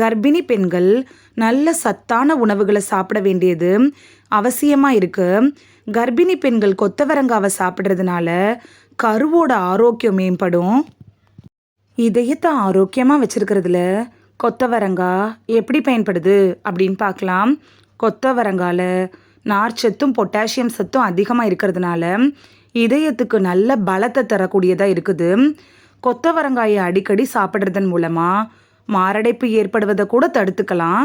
கர்ப்பிணி பெண்கள் நல்ல சத்தான உணவுகளை சாப்பிட வேண்டியது அவசியமாக இருக்குது கர்ப்பிணி பெண்கள் கொத்தவரங்காவை சாப்பிட்றதுனால கருவோட ஆரோக்கியம் மேம்படும். இதயத்தை ஆரோக்கியமாக வச்சுருக்கிறதுல கொத்தவரங்காய் எப்படி பயன்படுது அப்படின்னு பார்க்கலாம். கொத்தவரங்காயில் நார்ச்சத்தும் பொட்டாசியம் சத்தும் அதிகமாக இருக்கிறதுனால இதயத்துக்கு நல்ல பலத்தை தரக்கூடியதாக இருக்குது. கொத்தவரங்காயை அடிக்கடி சாப்பிட்றதன் மூலமாக மாரடைப்பு ஏற்படுவதை கூட தடுத்துக்கலாம்.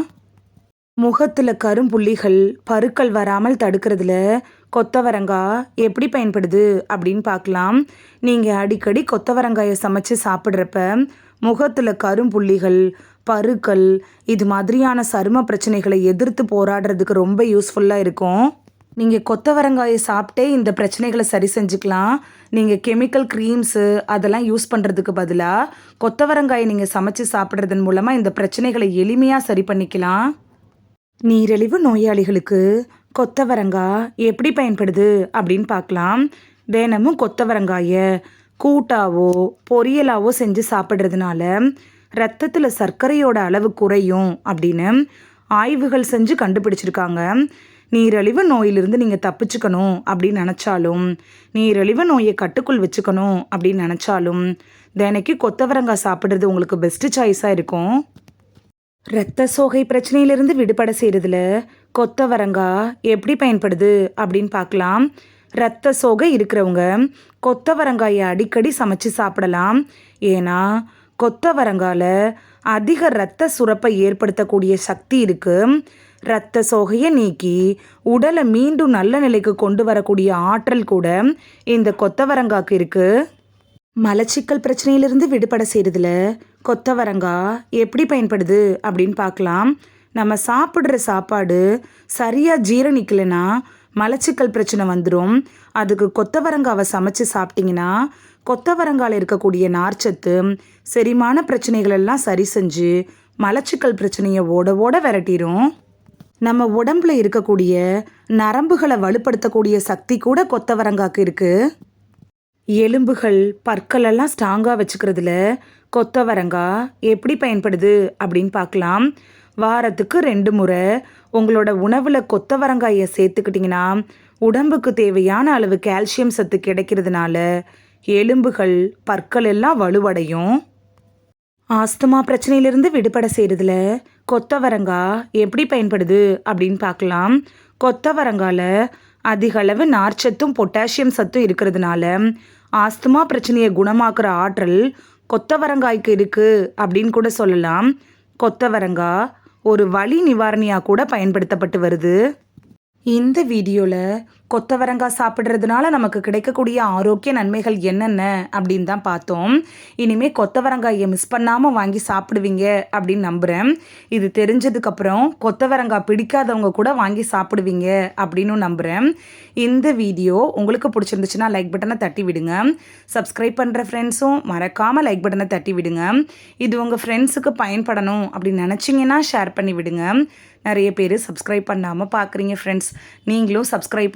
முகத்தில் கரும்புள்ளிகள் பருக்கள் வராமல் தடுக்கிறதுல கொத்தவரங்காய் எப்படி பயன்படுது அப்படின்னு பார்க்கலாம். நீங்கள் அடிக்கடி கொத்தவரங்காயை சமைச்சு சாப்பிட்றப்ப முகத்தில் கரும்புள்ளிகள் பருக்கள் இது மாதிரியான சரும பிரச்சனைகளை எதிர்த்து போராடுறதுக்கு ரொம்ப யூஸ்ஃபுல்லாக இருக்கும். நீங்கள் கொத்தவரங்காயை சாப்பிட்டே இந்த பிரச்சனைகளை சரி செஞ்சுக்கலாம். நீங்கள் கெமிக்கல் க்ரீம்ஸு அதெல்லாம் யூஸ் பண்ணுறதுக்கு பதிலாக கொத்தவரங்காயை நீங்கள் சமைச்சு சாப்பிட்றதன் மூலமாக இந்த பிரச்சனைகளை எளிமையாக சரி பண்ணிக்கலாம். நீரிழிவு நோயாளிகளுக்கு கொத்தவரங்காய் எப்படி பயன்படுது அப்படின்னு பார்க்கலாம். தினமும் கொத்தவரங்காயை கூட்டாவோ பொரியலாவோ செஞ்சு சாப்பிட்றதுனால ரத்தத்தில் சர்க்கரையோட அளவு குறையும் அப்படின்னு ஆய்வுகள் செஞ்சு கண்டுபிடிச்சிருக்காங்க. நீரழிவு நோயிலிருந்து நீங்கள் தப்பிச்சுக்கணும் அப்படின்னு நினச்சாலும் நீரழிவு நோயை கட்டுக்குள் வச்சுக்கணும் அப்படின்னு நினச்சாலும் தினைக்கு கொத்தவரங்காய் சாப்பிட்றது உங்களுக்கு பெஸ்ட்டு சாய்ஸாக இருக்கும். இரத்த சோகை பிரச்சனையிலிருந்து விடுபட செய்கிறதுல கொத்தவரங்காய் எப்படி பயன்படுது அப்படின்னு பார்க்கலாம். இரத்த சோகை இருக்கிறவங்க கொத்தவரங்காயை அடிக்கடி சமைச்சு சாப்பிடலாம். ஏன்னா கொத்தவரங்காயில் அதிக இரத்த சுரப்பை ஏற்படுத்தக்கூடிய சக்தி இருக்குது இரத்த சோகையை நீக்கி உடலை மீண்டும் நல்ல நிலைக்கு கொண்டு வரக்கூடிய ஆற்றல் கூட இந்த கொத்தவரங்காக்கு இருக்குது மலச்சிக்கல் பிரச்சனையிலிருந்து விடுபட செய்கிறதுல கொத்தவரங்கா எப்படி பயன்படுது அப்படின்னு பார்க்கலாம். நம்ம சாப்பிட்ற சாப்பாடு சரியாக ஜீரணிக்கலைன்னா மலச்சிக்கல் பிரச்சனை வந்துடும் அதுக்கு கொத்தவரங்காவை சமைச்சு சாப்பிட்டிங்கன்னா கொத்தவரங்காயில் இருக்கக்கூடிய நார்ச்சத்து செரிமான பிரச்சனைகள் எல்லாம் சரி செஞ்சு மலச்சிக்கல் பிரச்சனையை ஓட ஓட விரட்டிடும் நம்ம உடம்புல இருக்கக்கூடிய நரம்புகளை வலுப்படுத்தக்கூடிய சக்தி கூட கொத்தவரங்காக்கு இருக்குது எலும்புகள் பற்களெல்லாம் ஸ்ட்ராங்காக வச்சுக்கிறதுல கொத்தவரங்காய் எப்படி பயன்படுது அப்படின்னு பார்க்கலாம். வாரத்துக்கு ரெண்டு முறை உங்களோட உணவில் கொத்தவரங்காயை சேர்த்துக்கிட்டிங்கன்னா உடம்புக்கு தேவையான அளவு கால்சியம் சத்து கிடைக்கிறதுனால எலும்புகள் பற்கள் எல்லாம் வலுவடையும். ஆஸ்துமா பிரச்சனையிலிருந்து விடுபட செய்கிறதுல கொத்தவரங்காய் எப்படி பயன்படுது அப்படின்னு பார்க்கலாம். கொத்தவரங்காயில் அதிகளவு நார்ச்சத்தும் பொட்டாசியம் சத்தும் இருக்கிறதுனால ஆஸ்துமா பிரச்சனையை குணமாக்குற ஆற்றல் கொத்தவரங்காய்க்கு இருக்குது அப்படின்னு கூட சொல்லலாம். கொத்தவரங்காய் ஒரு வலி நிவாரணியாக கூட பயன்படுத்தப்பட்டு வருது. இந்த வீடியோவில் கொத்தவரங்காய் சாப்பிட்றதுனால நமக்கு கிடைக்கக்கூடிய ஆரோக்கிய நன்மைகள் என்னென்ன அப்படின்னு தான் பார்த்தோம். இனிமேல் கொத்தவரங்காயை மிஸ் பண்ணாமல் வாங்கி சாப்பிடுவீங்க அப்படின்னு நம்புகிறேன் இது தெரிஞ்சதுக்கப்புறம் கொத்தவரங்காய் பிடிக்காதவங்க கூட வாங்கி சாப்பிடுவீங்க அப்படின்னு நம்புகிறேன் இந்த வீடியோ உங்களுக்கு பிடிச்சிருந்துச்சுன்னா லைக் பட்டனை தட்டி விடுங்க. சப்ஸ்கிரைப் பண்ணுற ஃப்ரெண்ட்ஸும் மறக்காமல் லைக் பட்டனை தட்டி விடுங்க. இது உங்கள் ஃப்ரெண்ட்ஸுக்கு பயன்படணும் அப்படின்னு நினச்சிங்கன்னா ஷேர் பண்ணி விடுங்க. நிறைய பேர் சப்ஸ்கிரைப் பண்ணாமல் பார்க்குறீங்க ஃப்ரெண்ட்ஸ் நீங்களும் சப்ஸ்கிரைப்